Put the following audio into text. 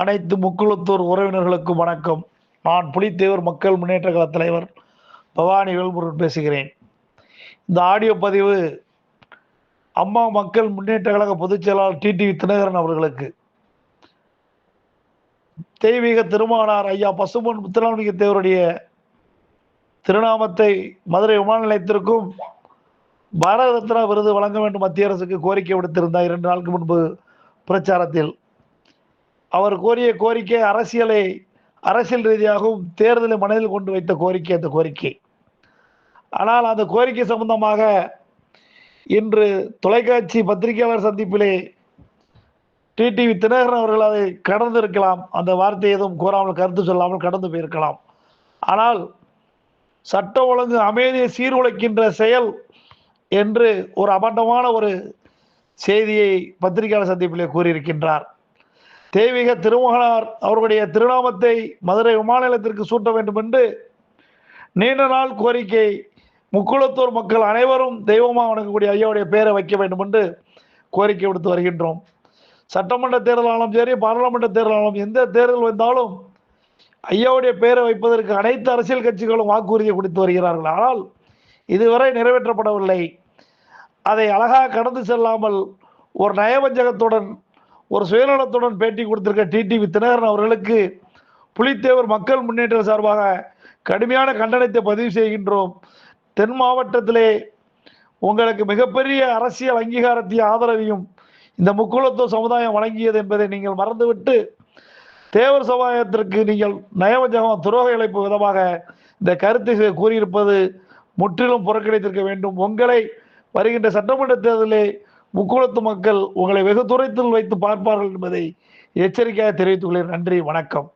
அனைத்து முக்குளத்தூர் உறவினர்களுக்கும் வணக்கம். நான் புலித்தேவர் மக்கள் முன்னேற்ற கழக தலைவர் பவானி வேல்முருகன் பேசுகிறேன். இந்த ஆடியோ பதிவு அம்மா மக்கள் முன்னேற்ற கழக பொதுச் செயலாளர் டிடிவி தினகரன் அவர்களுக்கு. தெய்வீக திருமானார் ஐயா பசுமன் முத்துராமலிங்க தேவருடைய திருநாமத்தை மதுரை விமான நிலையத்திற்கும் பாரத ரத்னா விருது வழங்க வேண்டும் மத்திய அரசுக்கு கோரிக்கை விடுத்திருந்தார். இரண்டு நாளுக்கு முன்பு பிரச்சாரத்தில் அவர் கோரிய கோரிக்கை அரசியலை அரசியல் ரீதியாகவும் தேர்தலை மனதில் கொண்டு வைத்த கோரிக்கை அந்த கோரிக்கை. ஆனால் அந்த கோரிக்கை சம்பந்தமாக இன்று தொலைக்காட்சி பத்திரிகையாளர் சந்திப்பிலே டிடிவி தினகரன் அவர்கள் அதை கடந்து இருக்கலாம் அந்த வார்த்தை எதுவும் கூறாமல் கருத்து சொல்லாமல் கடந்து போயிருக்கலாம். ஆனால் சட்ட ஒழுங்கு அமைதியை சீர்குலைக்கின்ற செயல் என்று ஒரு அபண்டமான ஒரு செய்தியை பத்திரிகையாளர் சந்திப்பிலே கூறியிருக்கின்றார். தெய்வீக திருமகனார் அவர்களுடைய திருநாமத்தை மதுரை விமான நிலையத்திற்கு சூட்ட வேண்டும் என்று நீண்ட நாள் கோரிக்கை முக்குளத்தூர் மக்கள் அனைவரும் தெய்வமாக வணங்கக்கூடிய ஐயாவுடைய பெயரை வைக்க வேண்டும் என்று கோரிக்கை விடுத்து வருகின்றோம். சட்டமன்ற தேர்தலாலும் சரி பாராளுமன்ற தேர்தலாலும் எந்த தேர்தல் வந்தாலும் ஐயாவுடைய பெயரை வைப்பதற்கு அனைத்து அரசியல் கட்சிகளும் வாக்குறுதியை கொடுத்து வருகிறார்கள். ஆனால் இதுவரை நிறைவேற்றப்படவில்லை. அதை அழகாக கடந்து செல்லாமல் ஒரு நயவஞ்சகத்துடன் ஒரு சுயநலத்துடன் பேட்டி கொடுத்திருக்க டிடிவி தினகரன் அவர்களுக்கு புலித்தேவர் மக்கள் முன்னேற்ற சார்பாக கடுமையான கண்டனத்தை பதிவு செய்கின்றோம். தென் மாவட்டத்திலே உங்களுக்கு மிகப்பெரிய அரசியல் அங்கீகாரத்தையும் ஆதரவையும் இந்த முக்குளத்துவ சமுதாயம் வழங்கியது என்பதை நீங்கள் மறந்துவிட்டு தேவர் சமுதாயத்திற்கு நீங்கள் நயவஞ்சகம் துரோக இழைப்பு விதமாக இந்த கருத்தை கூறியிருப்பது முற்றிலும் புறக்கணித்திருக்க வேண்டும். உங்களை வருகின்ற சட்டமன்ற தேர்தலில் முக்குளத்து மக்கள் உங்களை வெகு தூரத்தில் வைத்து பார்ப்பார்கள் என்பதை எச்சரிக்கையாக தெரிவித்துக் கொள்கிறேன். நன்றி வணக்கம்.